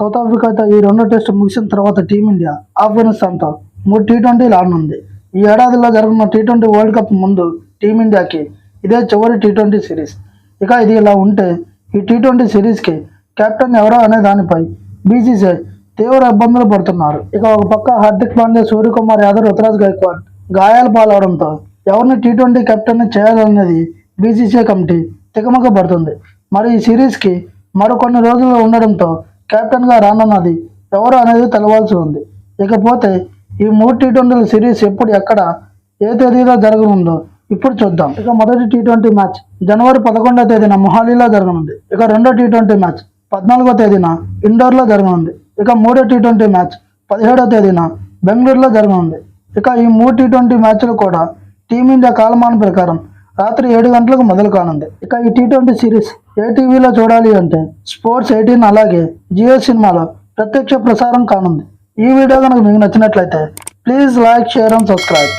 South ఆఫ్రికాతో ఈ రెండో test ముగిసిన తర్వాత టీమిండియా ఆఫ్ఘనిస్తాన్తో మూడు టీ ట్వంటీలు ఆడనుంది. ఈ ఏడాదిలో జరగనున్న టీ ట్వంటీ వరల్డ్ కప్ ముందు టీమిండియాకి ఇదే చివరి టీ ట్వంటీ సిరీస్ ఇక ఇది ఇలా ఉంటే ఈ టీ ట్వంటీ సిరీస్కి కెప్టెన్ ఎవరో అనే దానిపై బీసీసీఐ తీవ్ర ఇబ్బందులు పడుతున్నారు. ఇక ఒక పక్క హార్దిక్ పాండ్యా సూర్యకుమార్ యాదవ్ రుతురాజ్ గైక్వాడ్ గాయాలు పాలవడంతో ఎవరిని టీ ట్వంటీ కెప్టెన్ చేయాలనేది బీసీసీఐ కమిటీ తికమక పడుతుంది. మరి ఈ సిరీస్కి మరికొన్ని రోజులు ఉండడంతో కెప్టెన్గా రానున్నది ఎవరు అనేది తెలవాల్సి ఉంది. ఇకపోతే ఈ మూడు టీ ట్వంటీల సిరీస్ ఎప్పుడు ఎక్కడ ఏ తేదీలో జరగనుందో ఇప్పుడు చూద్దాం. ఇక మొదటి టీ ట్వంటీ మ్యాచ్ జనవరి పదకొండవ తేదీన మొహాలీలో జరగనుంది. ఇక రెండో టీ ట్వంటీ మ్యాచ్ పద్నాలుగో తేదీన ఇండోర్లో జరగనుంది. ఇక మూడో టీ ట్వంటీ మ్యాచ్ పదిహేడో తేదీన బెంగళూరులో జరగనుంది. ఇక ఈ మూడు టీ ట్వంటీ మ్యాచ్లు కూడా టీమిండియా కాలమాన ప్రకారం రాత్రి ఏడు గంటలకు మొదలు కానుంది. ఇక ఈ టీ ట్వంటీ సిరీస్ ఏ టీవీలో చూడాలి అంటే స్పోర్ట్స్ ఎయిటీన్ అలాగే జియో సినిమాలో ప్రత్యక్ష ప్రసారం కానుంది. ఈ వీడియో కనుక మీకు నచ్చినట్లయితే please like share and subscribe.